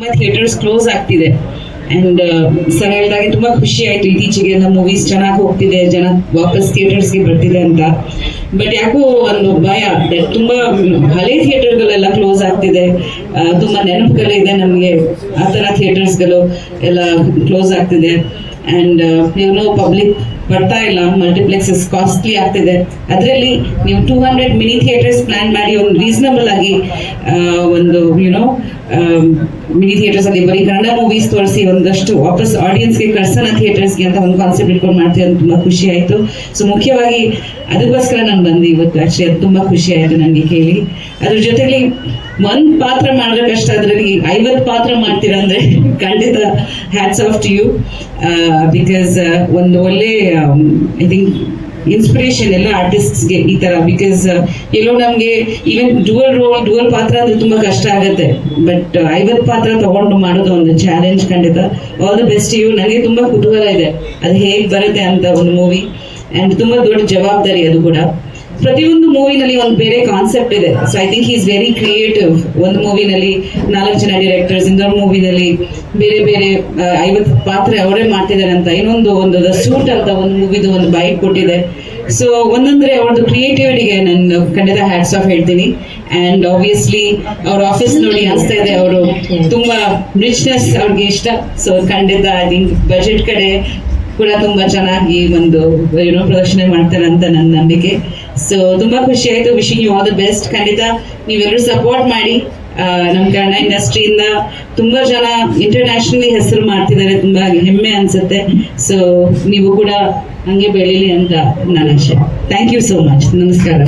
Theatres close ಆಗ್ತಿದೆ. And sir ಹೇಳಿದಾಗೆ ತುಂಬಾ ಖುಷಿ ಆಯ್ತು ಇತ್ತೀಚೆಗೆ ನಮ್ಮ ಮೂವೀಸ್ ಚೆನ್ನಾಗಿ ಹೋಗ್ತಿದೆ, ಜನ ವಾಪಸ್ ಥಿಯೇಟರ್ಸ್ಗೆ ಬರ್ತಿದೆ ಅಂತ. ಬಟ್ ಯಾಕೋ ಒಂದು ಭಯ ತುಂಬಾ ಹಳೆ ಥಿಯೇಟರ್ಗಳೆಲ್ಲ ಕ್ಲೋಸ್ ಆಗ್ತಿದೆ. ತುಂಬಾ ತುಂಬಾ ನೆನಪುಗಳಿದೆ ನಮಗೆ, ಆ ಥರ ಥಿಯೇಟರ್ಸ್ಗಳು ಎಲ್ಲ ಕ್ಲೋಸ್ ಆಗ್ತಿದೆ. ಅಂಡ್ ಏನೋ ಪಬ್ಲಿಕ್ ಬರ್ತಾ ಇಲ್ಲ ಮಲ್ಟಿಪ್ಲೆಕ್ಸಸ್ ಕಾಸ್ಟ್ಲಿ ಆಗ್ತಿದೆ. ಅದರಲ್ಲಿ ನೀವು two hundred mini theatres plan ಮಾಡಿ, ಒಂದು ರೀಸನಬಲ್ ಆಗಿ ಒಂದು ಯುನೋ ಮಿನಿ ಥಿಯೇಟರ್ಸ್ ಅಲ್ಲಿ ಬರೀ ಕನ್ನಡ ಮೂವೀಸ್ ತೋರಿಸಿ ಒಂದಷ್ಟು ವಾಪಸ್ ಆಡಿಯನ್ಸ್ಗೆ ಕಳ್ಸೋಣ ಥಿಯೇಟರ್ಸ್ಗೆ ಅಂತ ಒಂದು ಕಾನ್ಸೆಪ್ಟ್ ಇಟ್ಕೊಂಡು ಮಾಡ್ತೀವಿ ಅಂತ ತುಂಬಾ ಖುಷಿ ಆಯ್ತು. ಸೊ ಮುಖ್ಯವಾಗಿ ಅದಕ್ಕೋಸ್ಕರ ನಾನು ಬಂದೆ ಇವತ್ತು. ಆಕ್ಚುಲಿ ಅದು ತುಂಬಾ ಖುಷಿ ಆಯ್ತು ನನಗೆ ಕೇಳಿ. ಅದ್ರ ಜೊತೆಗೆ ಒಂದ್ ಪಾತ್ರ ಮಾಡಿದ್ರೆ ಕಷ್ಟ ಅದ್ರಲ್ಲಿ ಐವತ್ತು ಪಾತ್ರ ಮಾಡ್ತೀರಾ ಅಂದ್ರೆ ಖಂಡಿತ hats off to you because ಒಂದು ಒಳ್ಳೆ ಐ ಥಿಂಕ್ ಇನ್ಸ್ಪಿರೇಷನ್ ಎಲ್ಲ ಆರ್ಟಿಸ್ಟ್ಸ್ಗೆ ಈ ತರ ಬಿಕಾಸ್ ಎಲ್ಲೋ ನಮಗೆ ಈವನ್ ಡುವಲ್ ರೋಲ್ ಡುವಲ್ ಪಾತ್ರ ಅದು ತುಂಬಾ ಕಷ್ಟ ಆಗುತ್ತೆ. ಬಟ್ ಐವತ್ತು ಪಾತ್ರ ತಗೊಂಡು ಮಾಡೋದು ಒಂದು ಚಾಲೆಂಜ್ ಖಂಡಿತ. ಆಲ್ ದ ಬೆಸ್ಟ್ ಯು ನನಗೆ ತುಂಬಾ ಕುತೂಹಲ ಇದೆ. ಅದು ಹೇಗೆ ಬರುತ್ತೆ ಅಂತ ಒಂದು ಮೂವಿ ಅಂಡ್ ತುಂಬಾ ದೊಡ್ಡ ಜವಾಬ್ದಾರಿ ಅದು ಕೂಡ. ಪ್ರತಿಯೊಂದು ಮೂವಿನಲ್ಲಿ ಒಂದು ಬೇರೆ ಕಾನ್ಸೆಪ್ಟ್ ಇದೆ. So I think is very creative ಒಂದು ಮೂವಿನಲ್ಲಿ ನಾಲ್ಕು ಜನ ಡೈರೆಕ್ಟರ್ಸ್ ಇನ್ನೊಂದು ಮೂವಿನಲ್ಲಿ ಬೇರೆ ಬೇರೆ ಐವತ್ತು ಪಾತ್ರ ಅವರೇ ಮಾಡ್ತಿದ್ದಾರೆ ಅಂತ ಇನ್ನೊಂದು ಒಂದು ಸೂಟ್ ಅಂತ ಒಂದು ಮೂವಿದು ಒಂದು ಬೈಕ್ ಕೊಟ್ಟಿದೆ. ಸೊ ಒಂದಂದ್ರೆ ಅವ್ರದ್ದು ಕ್ರಿಯೇಟಿವಿಟಿಗೆ ನಾನು ಖಂಡಿತ ಹ್ಯಾಟ್ಸ್ ಆಫ್ ಹೇಳ್ತೀನಿ. ಅಂಡ್ ಆಬ್ವಿಯಸ್ಲಿ ಅವ್ರ ಆಫೀಸ್ ನೋಡಿ ಅನಿಸ್ತಾ ಇದೆ ಅವರು ತುಂಬಾ ರಿಚ್ನೆಸ್ ಅವ್ರಿಗೆ ಇಷ್ಟ. ಸೊ ಖಂಡಿತ ಐ ಥಿಂಕ್ ಬಜೆಟ್ ಕಡೆ ಕೂಡ ತುಂಬಾ ಚೆನ್ನಾಗಿ ಒಂದು ಏನೋ ಪ್ರದರ್ಶನ ಮಾಡ್ತಾರೆ ಅಂತ ನನ್ನ ನಂಬಿಕೆ. ಸೊ ತುಂಬಾ ಖುಷಿ ಆಯ್ತು. Wishing you all the best ಖಂಡಿತ ನೀವೆಲ್ಲರೂ ಸಪೋರ್ಟ್ ಮಾಡಿ. ನಮ್ಮ ಕನ್ನಡ ಇಂಡಸ್ಟ್ರಿಯಿಂದ ತುಂಬಾ ಜನ ಇಂಟರ್ನ್ಯಾಷನಲಿ ಹೆಸರು ಮಾಡ್ತಿದ್ದಾರೆ. ತುಂಬಾ ಹೆಮ್ಮೆ ಅನ್ಸುತ್ತೆ. ಸೊ ನೀವು ಕೂಡ ಹಂಗೆ ಬೆಳೀಲಿ ಅಂತ ನನ್ನ ಆಶೆ. ಥ್ಯಾಂಕ್ ಯು ಸೋ ಮಚ್ ನಮಸ್ಕಾರ.